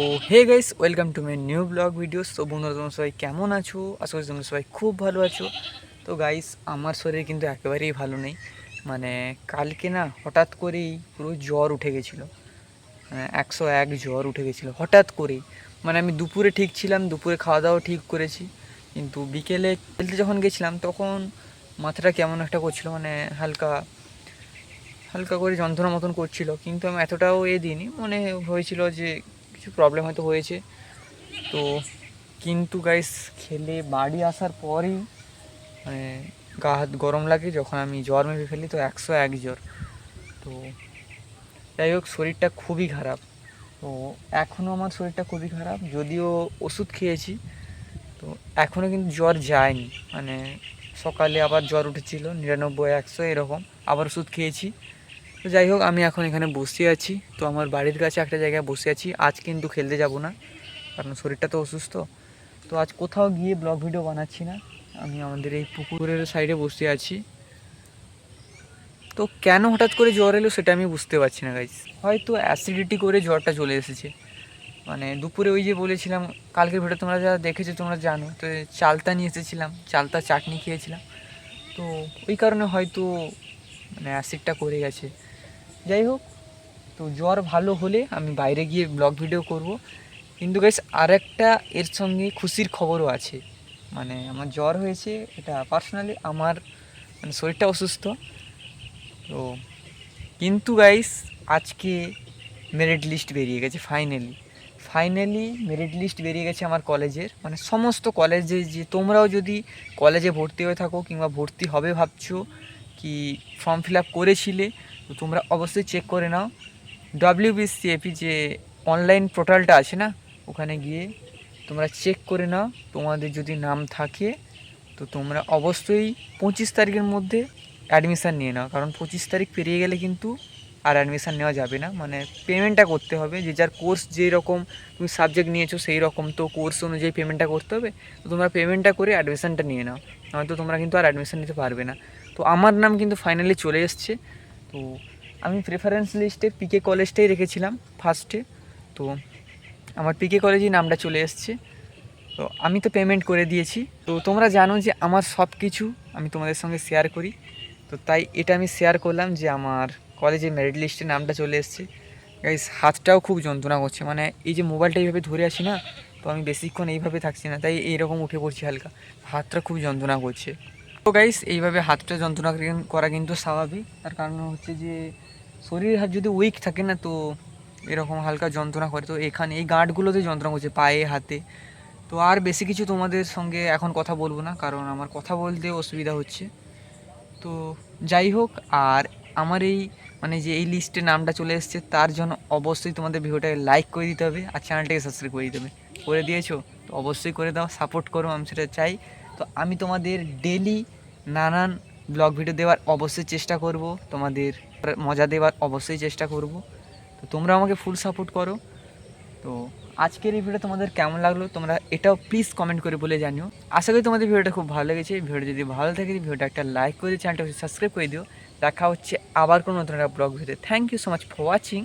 তো hey guys welcome to my new blog videos তো বন্ধুরা, তোমরা সবাই কেমন আছো? আশা করি তোমরা সবাই খুব ভালো আছো। তো গাইস আমার শরীর কিন্তু একেবারেই ভালো নেই। মানে কালকে না, হঠাৎ করেই পুরো জ্বর উঠে গেছিল। একশো এক জ্বর উঠে গেছিল, হঠাৎ করেই। মানে আমি দুপুরে ঠিক ছিলাম, দুপুরে খাওয়া দাওয়া ঠিক করেছি। কিন্তু বিকেলে খেলতে যখন গেছিলাম, তখন মাথাটা কেমন একটা করছিল মানে হালকা হালকা করে যন্ত্রণা মতন করছিল। কিন্তু আমি এতটাও এ দিইনি। মনে, হয়েছিল যে কিছু প্রবলেম হয়তো হয়েছে। তো কিন্তু গাইস খেলে বাড়ি আসার পরেই মানে গা হাত গরম লাগে, যখন আমি জ্বর মেপে ফেলি, তো একশো এক জ্বর। তো যাই হোক, শরীরটা খুবই খারাপ। তো এখনও আমার শরীরটা খুবই খারাপ, যদিও ওষুধ খেয়েছি। তো এখনও কিন্তু জ্বর যায়নি। মানে সকালে আবার জ্বর উঠেছিল, নিরানব্বই, একশো এরকম। আবার ওষুধ খেয়েছি। তো যাই হোক, আমি এখন এখানে বসে আছি। তো আমার বাড়ির কাছে একটা জায়গায় বসে আছি। আজ কিন্তু খেলতে যাব না, কারণ শরীরটা তো অসুস্থ। তো আজ কোথাও গিয়ে ব্লগ ভিডিও বানাচ্ছি না। আমি আমাদের এই পুকুরের সাইডে বসে আছি। তো কেন হঠাৎ করে জ্বর এলো সেটা আমি বুঝতে পারছি না গাইজ হয়তো অ্যাসিডিটি করে জ্বরটা চলে এসেছে। মানে দুপুরে ওই যে বলেছিলাম, কালকের ভিডিও তোমরা যা দেখেছ তোমরা জানো, তো চালতা নিয়ে এসেছিলাম, চালতা চাটনি খেয়েছিলাম। তো ওই কারণে হয়তো মানে অ্যাসিডটা করে গেছে। যাই হোক, তো জ্বর ভালো হলে আমি বাইরে গিয়ে ব্লগ ভিডিও করব। কিন্তু গাইস আরেকটা এর সঙ্গে খুশির খবরও আছে। মানে আমার জ্বর হয়েছে, এটা পার্সোনালি আমার মানে শরীরটা অসুস্থ। তো কিন্তু গাইস আজকে মেরিট লিস্ট বেরিয়ে গেছে ফাইনালি ফাইনালি মেরিট লিস্ট বেরিয়ে গেছে আমার কলেজের। মানে সমস্ত কলেজে যে তোমরাও যদি কলেজে ভর্তি হয়ে থাকো কিংবা ভর্তি হবে ভাবছ কি ফর্ম ফিল আপ করেছিলে, তো তোমরা অবশ্যই চেক করে নাও। ডব্লিউবিসিএপি যে অনলাইন পোর্টালটা আছে না, ওখানে গিয়ে তোমরা চেক করে নাও, তোমাদের যদি নাম থাকে, তো তোমরা অবশ্যই পঁচিশ তারিখের মধ্যে অ্যাডমিশান নিয়ে নাও, কারণ পঁচিশ তারিখ পেরিয়ে গেলে কিন্তু আর অ্যাডমিশান নেওয়া যাবে না। মানে পেমেন্টটা করতে হবে। যে যার কোর্স যেই রকম তুমি সাবজেক্ট নিয়েছো সেই রকম তো কোর্স অনুযায়ী পেমেন্টটা করতে হবে। তো তোমরা পেমেন্টটা করে অ্যাডমিশানটা নিয়ে নাও। নয়তো তোমরা কিন্তু আর অ্যাডমিশান নিতে পারবে না। তো আমার নাম কিন্তু ফাইনালি চলে এসছে। তো আমি প্রেফারেন্স লিস্টে পিকে কলেজটাই রেখেছিলাম ফার্স্টে তো আমার পিকে কলেজেই নামটা চলে এসছে। তো আমি তো পেমেন্ট করে দিয়েছি। তো তোমরা জানো যে আমার সব কিছু আমি তোমাদের সঙ্গে শেয়ার করি। তো তাই এটা আমি শেয়ার করলাম যে আমার কলেজে মেরিট লিস্টে নামটা চলে এসছে। গাইস হাতটাও খুব যন্ত্রণা করছে। মানে এই যে মোবাইলটা এইভাবে ধরে আছি না, তো আমি বেশিক্ষণ এইভাবে থাকছি না, তাই এইরকম উঠে পড়ছি হালকা। হাতটা খুব যন্ত্রণা করছে। তো গাইস এইভাবে হাতটা যন্ত্রণা করা কিন্তু স্বাভাবিক। তার কারণ হচ্ছে যে, শরীর হাত যদি উইক থাকে না, তো এরকম হালকা যন্ত্রণা করে। তো এখানে এই গাঁটগুলোতে যন্ত্রণা করছে, পায়ে, হাতে। তো আর বেশি কিছু তোমাদের সঙ্গে এখন কথা বলব না, কারণ আমার কথা বলতে অসুবিধা হচ্ছে। তো যাই হোক, আর আমার এই মানে যে এই লিস্টে নামটা চলে এসছে, তার জন্য অবশ্যই তোমাদের ভিডিওটাকে লাইক করে দিতে হবে আর চ্যানেলটাকে সাবস্ক্রাইব করে দিতে হবে। করে দিয়েছ? তো অবশ্যই করে দাও সাপোর্ট করো, আমি সেটা চাই। তো আমি তোমাদের ডেলি নানান ব্লগ ভিডিও দেওয়ার অবশ্যই চেষ্টা করব, তোমাদের মজা দেওয়ার অবশ্যই চেষ্টা করব। তো তোমরা আমাকে ফুল সাপোর্ট করো। তো আজকের এই ভিডিও তোমাদের কেমন লাগল, তোমরা এটাও প্লিজ কমেন্ট করে বলে জানিও। আশা করি তোমাদের ভিডিওটা খুব ভালো লেগেছে। ভিডিও যদি ভালো থাকে ভিডিওটা একটা লাইক করে দিও চ্যানেলটা সাবস্ক্রাইব করে দিও। দেখা হচ্ছে আবার কোনো নতুন একটা blog video thank you so much for watching